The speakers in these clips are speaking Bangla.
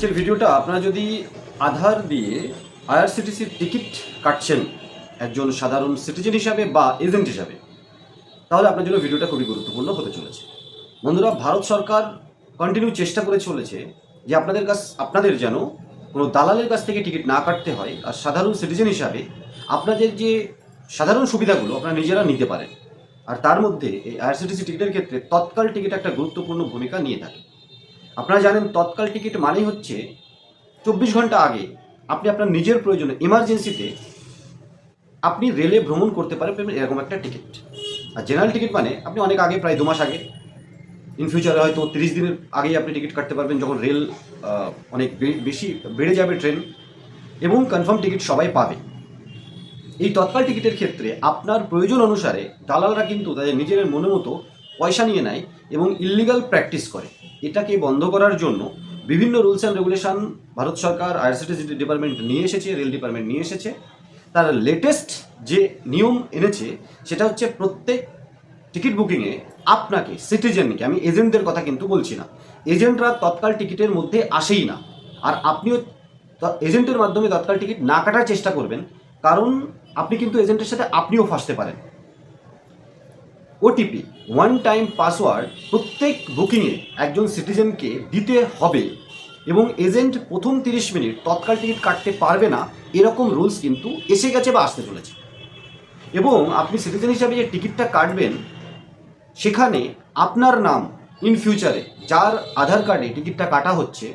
আজকের ভিডিওটা আপনারা যদি আধার দিয়ে আইআরসিটিসির টিকিট কাটছেন একজন সাধারণ সিটিজেন হিসাবে বা এজেন্ট হিসাবে, তাহলে আপনার জন্য ভিডিওটা খুবই গুরুত্বপূর্ণ হতে চলেছে। বন্ধুরা, ভারত সরকার কন্টিনিউ চেষ্টা করে চলেছে যে আপনাদের কাছ, আপনাদের যেন কোনো দালালের কাছ থেকে টিকিট না কাটতে হয় আর সাধারণ সিটিজেন হিসাবে আপনাদের যে সাধারণ সুবিধাগুলো আপনারা নিজেরা নিতে পারেন। আর তার মধ্যে এই আইআরসিটিসি টিকিটের ক্ষেত্রে তৎকাল টিকিট একটা গুরুত্বপূর্ণ ভূমিকা নিয়ে থাকে। আপনারা জানেন তৎকাল টিকিট মানেই হচ্ছে চব্বিশ ঘণ্টা আগে আপনি আপনার নিজের প্রয়োজনে এমার্জেন্সিতে আপনি রেলে ভ্রমণ করতে পারবেন এরকম একটা টিকিট। আর জেনারেল টিকিট মানে আপনি অনেক আগে, প্রায় দু মাস আগে ইন ফিউচারে হয়তো তিরিশ দিনের আগেই আপনি টিকিট কাটতে পারবেন যখন রেল অনেক বেশি বেড়ে যাবে ট্রেন এবং কনফার্ম টিকিট সবাই পাবে। এই তৎকাল টিকিটের ক্ষেত্রে আপনার প্রয়োজন অনুসারে দালালরা কিন্তু তাদের নিজের মনে মতো পয়সা নিয়ে নেয় এবং ইল্লিগাল প্র্যাকটিস করে। এটাকে বন্ধ করার জন্য বিভিন্ন রুলস অ্যান্ড রেগুলেশন ভারত সরকার আইআরসিটিসি ডিপার্টমেন্ট নিয়ে এসেছে রেল ডিপার্টমেন্ট নিয়ে এসেছে। তার লেটেস্ট যে নিয়ম এনেছে, সেটা হচ্ছে প্রত্যেক টিকিট বুকিংয়ে আপনাকে সিটিজেনকে আমি এজেন্টদের কথা কিন্তু বলছি না এজেন্টরা তৎকাল টিকিটের মধ্যে আসেই না। আর আপনিও এজেন্টের মাধ্যমে তৎকাল টিকিট না কাটার চেষ্টা করবেন, কারণ আপনি কিন্তু এজেন্টের সাথে আপনিও ফাঁসতে পারেন। ওটিপি ওয়ান টাইম পাসওয়ার্ড প্রত্যেক বুকিংয়ে একজন সিটিজেনকে দিতে হবে। এবং এজেন্ট প্রথম তিরিশ মিনিট তৎকাল টিকিট কাটতে পারবে না, এরকম রুলস কিন্তু এসে গেছে বা আসতে চলেছে। এবং আপনি সিটিজেন হিসাবে যে টিকিটটা কাটবেন, সেখানে আপনার নাম ইন ফিউচারে যার আধার কার্ডে টিকিটটা কাটা হচ্ছে,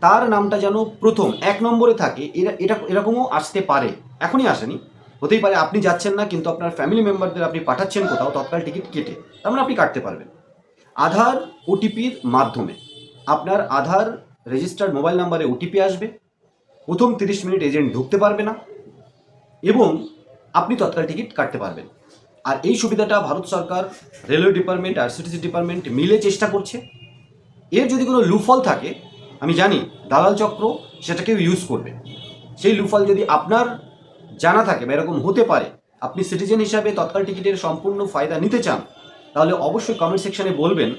তার নামটা যেন প্রথম এক নম্বরে থাকে এটা, এরকমও আসতে পারে। এখনই আসেনি। হতেই পারে আপনি যাচ্ছেন না, কিন্তু আপনার ফ্যামিলি মেম্বারদের আপনি পাঠাচ্ছেন কোথাও, তৎকাল টিকিট কেটে, তার মানে আপনি কাটতে পারবেন। আধার ওটিপির মাধ্যমে আপনার আধার রেজিস্টার্ড মোবাইল নাম্বারে ওটিপি আসবে, প্রথম তিরিশ মিনিট এজেন্ট ঢুকতে পারবে না, এবং আপনি তৎকাল টিকিট কাটতে পারবেন। আর এই সুবিধাটা ভারত সরকার রেলওয়ে ডিপার্টমেন্ট আর সিটিসি ডিপার্টমেন্ট মিলে চেষ্টা করছে। এর যদি কোনো লুফল থাকে, আমি জানি, দালাল চক্র সেটাকেও ইউজ করবে। সেই লুফল যদি আপনার জানা থাকে বা এরকম হতে পারে, আপনি সিটিজেন হিসাবে তৎকাল টিকিটের সম্পূর্ণ ফায়দা নিতে চান, তাহলে অবশ্যই কমেন্ট সেকশানে বলবেন,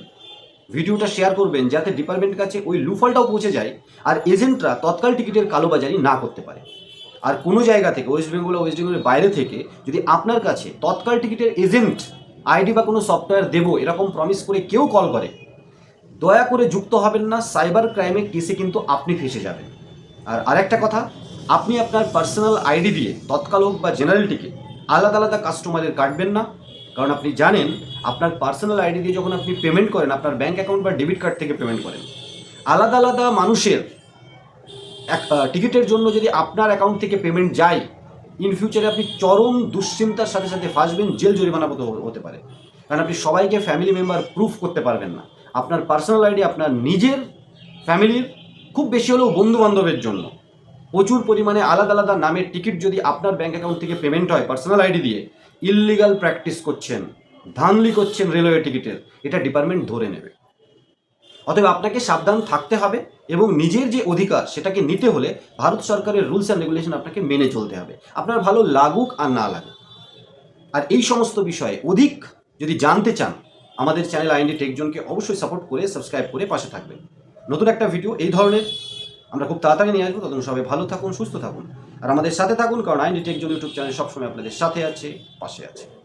ভিডিওটা শেয়ার করবেন যাতে ডিপার্টমেন্টের কাছে ওই লুফলটাও পৌঁছে যায় আর এজেন্টরা তৎকাল টিকিটের কালোবাজারি না করতে পারে। আর কোনো জায়গা থেকে ওয়েস্ট বেঙ্গল ওয়েস্ট বেঙ্গলের বাইরে থেকে যদি আপনার কাছে তৎকাল টিকিটের এজেন্ট আইডি বা কোনো সফটওয়্যার দেবো, এরকম প্রমিস করে কেউ কল করে, দয়া করে যুক্ত হবেন না সাইবার ক্রাইমের কেসে কিন্তু আপনি ফেসে যাবেন। আর আরেকটা কথা আপনি আপনার পার্সোনাল আইডি দিয়ে তৎকাল হোক বা জেনারেল টিকিট আলাদা আলাদা কাস্টমারের কাটবেন না। কারণ আপনি জানেন, আপনার পার্সোনাল আইডি দিয়ে যখন আপনি পেমেন্ট করেন, আপনার ব্যাঙ্ক অ্যাকাউন্ট বা ডেবিট কার্ড থেকে পেমেন্ট করেন। আলাদা আলাদা মানুষের এক টিকিটের জন্য যদি আপনার অ্যাকাউন্ট থেকে পেমেন্ট যায় ইন ফিউচারে আপনি চরম দুশ্চিন্তার সাথে সাথে ফাঁসবেন, জেল জরিমানা হতে পারে। কারণ আপনি সবাইকে ফ্যামিলি মেম্বার প্রুফ করতে পারবেন না। আপনার পার্সোনাল আইডি আপনার নিজের ফ্যামিলির খুব বেশি হলেও বন্ধু বান্ধবের জন্য। প্রচুর পরিমাণে আলাদা আলাদা নামের টিকিট যদি আপনার ব্যাঙ্ক অ্যাকাউন্ট থেকে পেমেন্ট হয় পার্সোনাল আইডি দিয়ে ইললিগাল প্র্যাকটিস করছেন, ধানলি করছেন রেলওয়ে টিকিটের এটা ডিপার্টমেন্ট ধরে নেবে। অতএব আপনাকে সাবধান থাকতে হবে এবং নিজের যে অধিকার সেটাকে নিতে হলে ভারত সরকারের রুলস অ্যান্ড রেগুলেশন আপনাকে মেনে চলতে হবে। আপনার ভালো লাগুক আর না লাগুক। আর এই সমস্ত বিষয়ে অধিক যদি জানতে চান, আমাদের চ্যানেল আইএনডি টেকজনকে অবশ্যই সাপোর্ট করে সাবস্ক্রাইব করে পাশে থাকবেন। নতুন একটা ভিডিও এই ধরনের আমরা খুব তাড়াতাড়ি নিয়ে আসব। তখন সবাই ভালো থাকুন, সুস্থ থাকুন। আর আমাদের সাথে থাকুন, কারণ আইনি টেকজন ইউটিউব চ্যানেল সবসময় আপনাদের সাথে আছে, পাশে আছে।